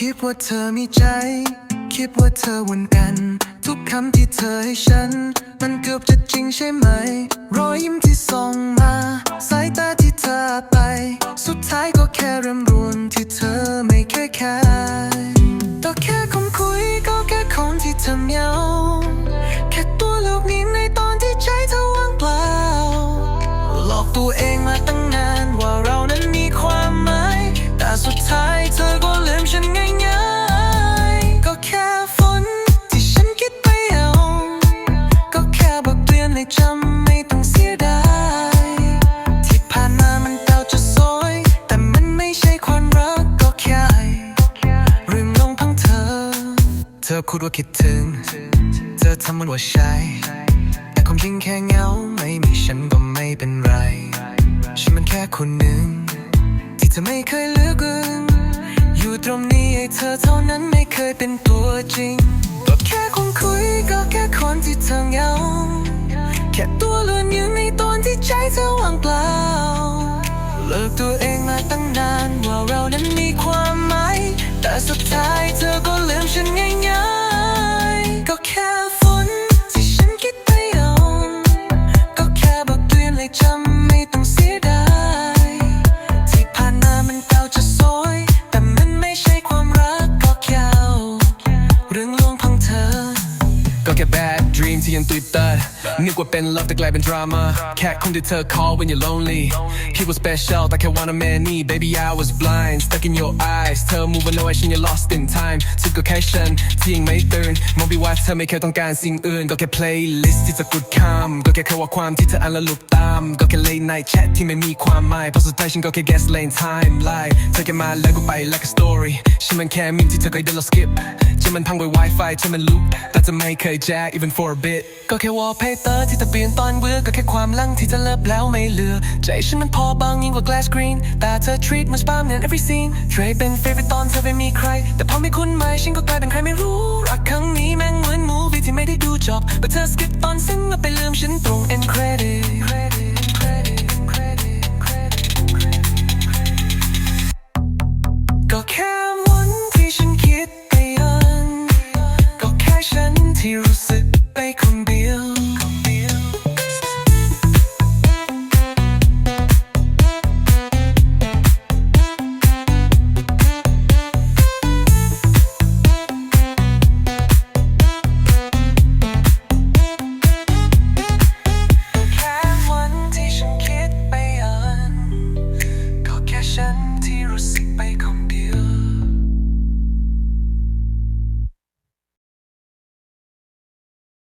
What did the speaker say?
คิดว่าเธอมีใจ คิดว่าเธอวันกัน ทุกคำที่เธอให้ฉัน มันเกือบจะจริงใช่ไหม รอยยิ้มที่ส่งมาส เธอพูดว่าคิดถึง เธอทำมันว่าใช่ แต่ความจริงแค่เงาไม่มีฉันก็ไม่เป็นไร ฉันมันแค่คนหนึ่ง ที่เธอไม่เคยเลือกเกินอยู่ตรงนี้ให้เธอเท่านั้นไม่เคยเป็นตัวจริงก็แค่คนคุยก็แค่คนที่เธอเหงา แค่ตัวเลือนอยู่ในตอนที่ใจเธอว่างเปล่า เลิกตัวเองมาตั้งนานว่าเรานั้นมีความหมาย แต่สุดท้ายเธอก็ลืมฉันง่ ciento y tal. นึกว่าเป็น love แต่กลายเป็น drama แค่คนที่เธอ call when you're lonely คิดว่า special แต่แค่ wanna many baby I was blind stuck in your eyes เธอ move away ฉันยัง lost in time สุดก็แค่ฉันที่ยังไม่ตื่นมองไปว่าเธอไม่เคยต้องการสิ่งอื่น ก็แค่ playlist ที่จะกุดคำก็แค่ข้อความที่เธออ่านแล้วลุกตาม ก็แค่ late night chat ที่ไม่มีความหมายเพราะสุดท้ายฉันก็แค่ guess lane timeline เธอแค่มาแล้วก็ไป like a story ฉันมันแค่มิมที่เธอเคยเดินแล้ว skip ฉันมันพังไป wifi ฉันมัน loop แต่จะไม่เคยแจก even for a bit ก็แค่ wallpaper ที่เธอเปลี่ยนตอนเบื่อก็แค่ความลังที่จะเลิบแล้วไม่เหลือ ใจฉันมันพอบางยิ่งกว่า glass screen แต่เธอ treat มัน spam ใน every scene เทรเป็น favorite ตอนเธอไม่มีใคร แต่พอไม่คุ้นไหมฉันก็กลายเป็นใครไม่รู้ รักครั้งนี้แม่งเหมือน movie ที่ไม่ได้ดูจบแต่เธอ skip ตอนซึ้งแล้วไปลืมฉันตรง end credit